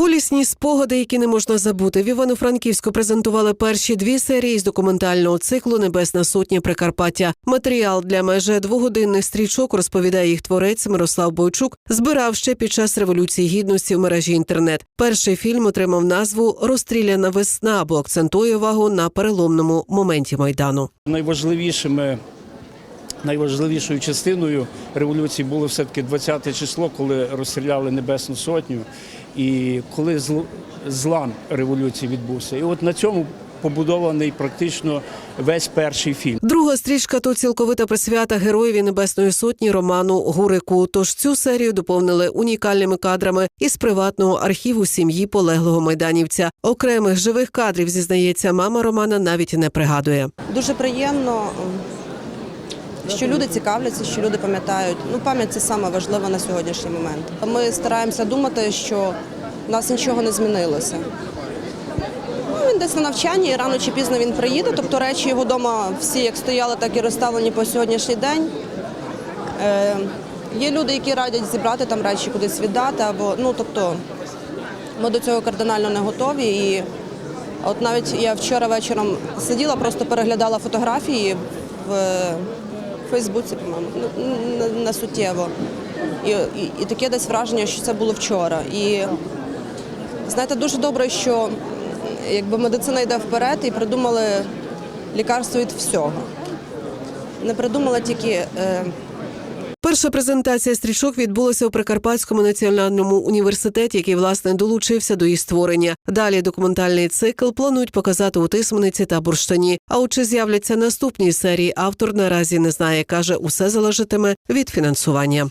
Болісні спогади, які не можна забути. В Івано-Франківську презентували перші дві серії з документального циклу Небесна сотня Прикарпаття. Матеріал для майже двогодинних стрічок розповідає їх творець Мирослав Бойчук. Збирав ще під час революції гідності в мережі інтернет. Перший фільм отримав назву Розстріляна весна, бо акцентує увагу на переломному моменті майдану. Найважливішими, найважливішою частиною революції було все-таки 20 число, коли розстріляли Небесну Сотню, і коли зл- злам революції відбувся. І от на цьому побудований практично весь перший фільм. Друга стрічка то цілковита присвята героєві Небесної Сотні Роману Гурику. Тож цю серію доповнили унікальними кадрами із приватного архіву сім'ї полеглого майданівця. Окремих живих кадрів зізнається мама Романа навіть не пригадує. Дуже приємно, що люди цікавляться, що люди пам'ятають. Ну, пам'ять це саме важливе на сьогоднішній момент. Ми стараємося думати, що в нас нічого не змінилося. Ну, він десь на навчанні, і рано чи пізно він приїде. Тобто речі його вдома всі як стояли, так і розставлені по сьогоднішній день. Е, є люди, які радять зібрати там речі кудись віддати, або ну тобто ми до цього кардинально не готові. І от навіть я вчора вечором сиділа, просто переглядала фотографії в Фейсбуці, по-моєму, ну, не, не суттєво. І, і, і таке десь враження, що це було вчора. І знаєте, дуже добре, що якби медицина йде вперед і придумали лікарство від всього. Не придумала тільки. Е, Перша презентація стрічок відбулася у Прикарпатському національному університеті, який власне долучився до її створення. Далі документальний цикл планують показати у Тисмениці та Бурштині. А от чи з'являться наступні серії, автор наразі не знає. каже, усе залежатиме від фінансування.